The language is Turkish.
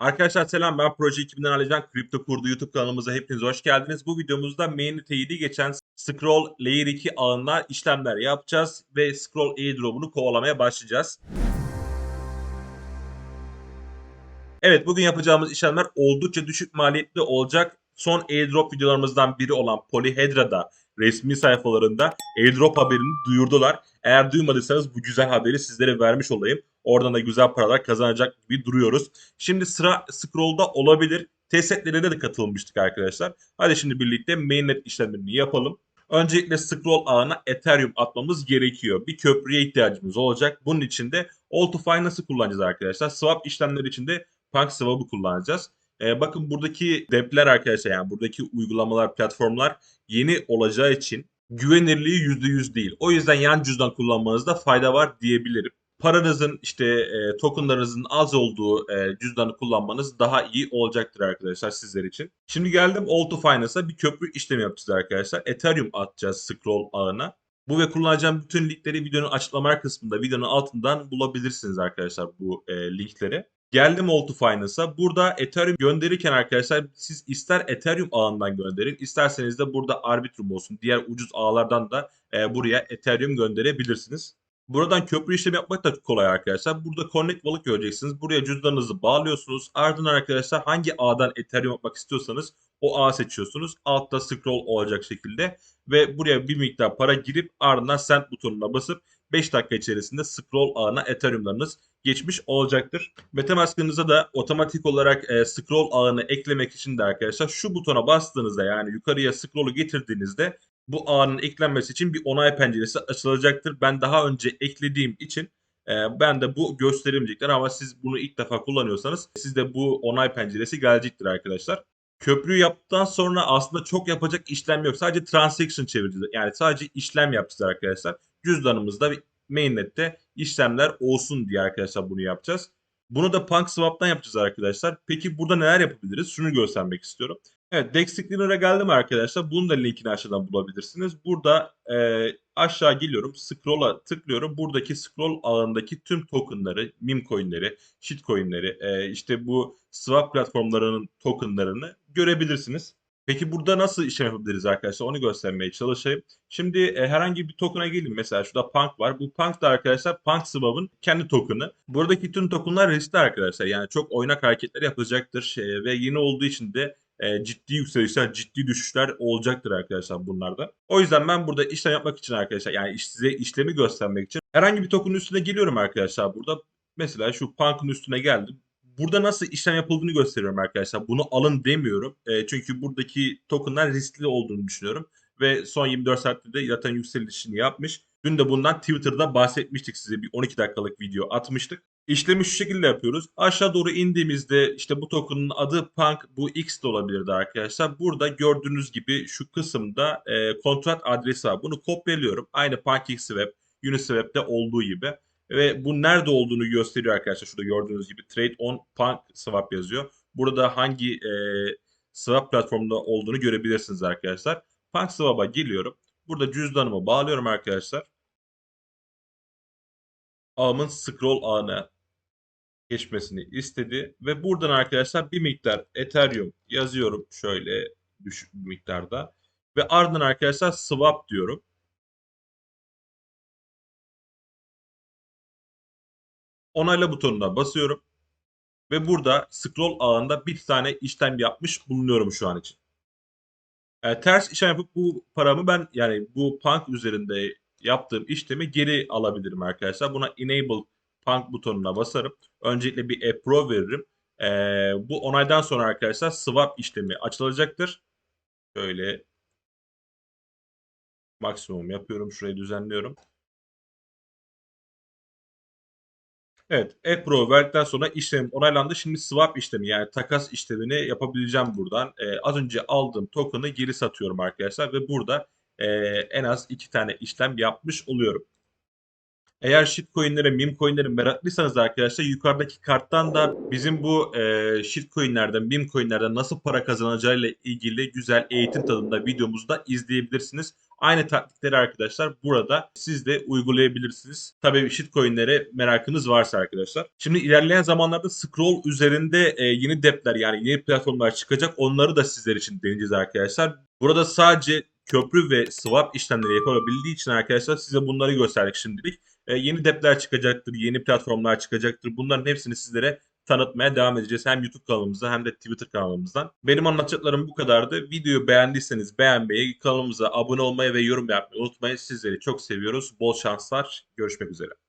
Arkadaşlar selam ben Proje 2000'den Alican Kripto Kurdu YouTube kanalımıza hepiniz hoş geldiniz. Bu videomuzda mainnet teyidi geçen Scroll Layer 2 ağına işlemler yapacağız ve Scroll airdrop'unu kovalamaya başlayacağız. Evet bugün yapacağımız işlemler oldukça düşük maliyetli olacak. Son airdrop videolarımızdan biri olan Polyhedra'da resmi sayfalarında airdrop haberini duyurdular. Eğer duymadıysanız bu güzel haberi sizlere vermiş olayım. Oradan da güzel paralar kazanacak gibi duruyoruz. Şimdi sıra Scroll'da olabilir. Testletlerine de katılmıştık arkadaşlar. Hadi şimdi birlikte mainnet işlemlerini yapalım. Öncelikle Scroll ağına Ethereum atmamız gerekiyor. Bir köprüye ihtiyacımız olacak. Bunun için de All Finance'ı kullanacağız arkadaşlar. Swap işlemleri için de PancakeSwap'ı kullanacağız. Ee, bakın buradaki depler arkadaşlar yani buradaki uygulamalar, platformlar yeni olacağı için güvenirliği %100 değil. O yüzden yan cüzdan kullanmanızda fayda var diyebilirim. Paranızın işte e, tokenlarınızın az olduğu e, cüzdanı kullanmanız daha iyi olacaktır arkadaşlar sizler için. Şimdi geldim All to Finance'a bir köprü işlemi yapacağız arkadaşlar. Ethereum atacağız Scroll ağına. Bu ve kullanacağım bütün linkleri videonun açıklama kısmında, videonun altından bulabilirsiniz arkadaşlar bu e, linkleri. Geldim to Finance'a. Burada Ethereum gönderirken arkadaşlar siz ister Ethereum ağından gönderin, isterseniz de burada Arbitrum olsun, diğer ucuz ağlardan da e, buraya Ethereum gönderebilirsiniz. Buradan köprü işlemi yapmak da kolay arkadaşlar. Burada Connect Wallet göreceksiniz. Buraya cüzdanınızı bağlıyorsunuz. Ardından arkadaşlar hangi ağdan Ethereum yapmak istiyorsanız o ağı seçiyorsunuz. Altta scroll olacak şekilde ve buraya bir miktar para girip ardından send butonuna basıp 5 dakika içerisinde scroll ağına Ethereum'larınız geçmiş olacaktır. Metamask'ınıza da otomatik olarak e, scroll ağını eklemek için de arkadaşlar şu butona bastığınızda yani yukarıya scroll'u getirdiğinizde bu ağının eklenmesi için bir onay penceresi açılacaktır. Ben daha önce eklediğim için e, ben de bu gösterilmeyecektir ama siz bunu ilk defa kullanıyorsanız sizde bu onay penceresi gelecektir arkadaşlar. Köprüyü yaptıktan sonra aslında çok yapacak işlem yok. Sadece transaction çevireceğiz. Yani sadece işlem yapacağız arkadaşlar. Cüzdanımızda mainnet'te işlemler olsun diye arkadaşlar bunu yapacağız. Bunu da PancakeSwap'tan yapacağız arkadaşlar. Peki burada neler yapabiliriz? Şunu göstermek istiyorum. Evet Dex Cleaner'a geldim arkadaşlar. Bunun da linkini aşağıdan bulabilirsiniz. Burada e, aşağı geliyorum. Scroll'a tıklıyorum. Buradaki scroll ağındaki tüm tokenları, meme coinleri, shit coinleri, e, işte bu swap platformlarının tokenlarını görebilirsiniz. Peki burada nasıl işlem yapabiliriz arkadaşlar? Onu göstermeye çalışayım. Şimdi e, herhangi bir token'a gelin. Mesela şurada Punk var. Bu Punk da arkadaşlar PancakeSwap'ın kendi token'ı. Buradaki tüm token'lar riskli arkadaşlar. Yani çok oynak hareketler yapacaktır. Şey, ve yeni olduğu için de e, ciddi yükselişler, ciddi düşüşler olacaktır arkadaşlar bunlarda. O yüzden ben burada işlem yapmak için arkadaşlar yani size işlemi göstermek için herhangi bir token'ın üstüne geliyorum arkadaşlar burada. Mesela şu Punk'ın üstüne geldim. Burada nasıl işlem yapıldığını gösteriyorum arkadaşlar. Bunu alın demiyorum. E, çünkü buradaki tokenlar riskli olduğunu düşünüyorum. Ve son 24 saatte de zaten yükselişini yapmış. Dün de bundan Twitter'da bahsetmiştik size. Bir 12 dakikalık video atmıştık. İşlemi şu şekilde yapıyoruz. Aşağı doğru indiğimizde işte bu token'ın adı Punk, bu X de olabilirdi arkadaşlar. Burada gördüğünüz gibi şu kısımda e, kontrat adresi var. Bunu kopyalıyorum. Aynı PancakeSwap, Uniswap'te olduğu gibi. Ve bu nerede olduğunu gösteriyor arkadaşlar. Şurada gördüğünüz gibi Trade on Punk Swap yazıyor. Burada hangi e, swap platformunda olduğunu görebilirsiniz arkadaşlar. Punk Swap'a geliyorum. Burada cüzdanımı bağlıyorum arkadaşlar. Ağımın scroll ağına geçmesini istedi. Ve buradan arkadaşlar bir miktar Ethereum yazıyorum şöyle düşük bir miktarda. Ve ardından arkadaşlar swap diyorum. Onayla butonuna basıyorum. Ve burada scroll ağında bir tane işlem yapmış bulunuyorum şu an için. Yani ters işlem yapıp bu paramı ben yani bu punk üzerinde yaptığım işlemi geri alabilirim arkadaşlar. Buna enable punk butonuna basarım. Öncelikle bir approve veririm. Ee, bu onaydan sonra arkadaşlar swap işlemi açılacaktır. Şöyle maksimum yapıyorum. Şurayı düzenliyorum. Evet, approve verdikten sonra işlem onaylandı. Şimdi swap işlemi yani takas işlemini yapabileceğim buradan. Ee, az önce aldığım token'ı geri satıyorum arkadaşlar ve burada e, en az iki tane işlem yapmış oluyorum. Eğer shitcoin'lere, meme coin'lere meraklıysanız arkadaşlar yukarıdaki karttan da bizim bu e, shitcoin'lerden, meme coin'lerden nasıl para kazanacağıyla ilgili güzel eğitim tadında videomuzu da izleyebilirsiniz. Aynı taktikleri arkadaşlar burada siz de uygulayabilirsiniz. Tabii shitcoin'lere merakınız varsa arkadaşlar. Şimdi ilerleyen zamanlarda scroll üzerinde e, yeni depler yani yeni platformlar çıkacak. Onları da sizler için deneyeceğiz arkadaşlar. Burada sadece köprü ve swap işlemleri yapılabildiği için arkadaşlar size bunları gösterdik şimdilik. E, yeni depler çıkacaktır, yeni platformlar çıkacaktır. Bunların hepsini sizlere tanıtmaya devam edeceğiz. Hem YouTube kanalımızda hem de Twitter kanalımızdan. Benim anlatacaklarım bu kadardı. Videoyu beğendiyseniz beğenmeyi, kanalımıza abone olmayı ve yorum yapmayı unutmayın. Sizleri çok seviyoruz. Bol şanslar. Görüşmek üzere.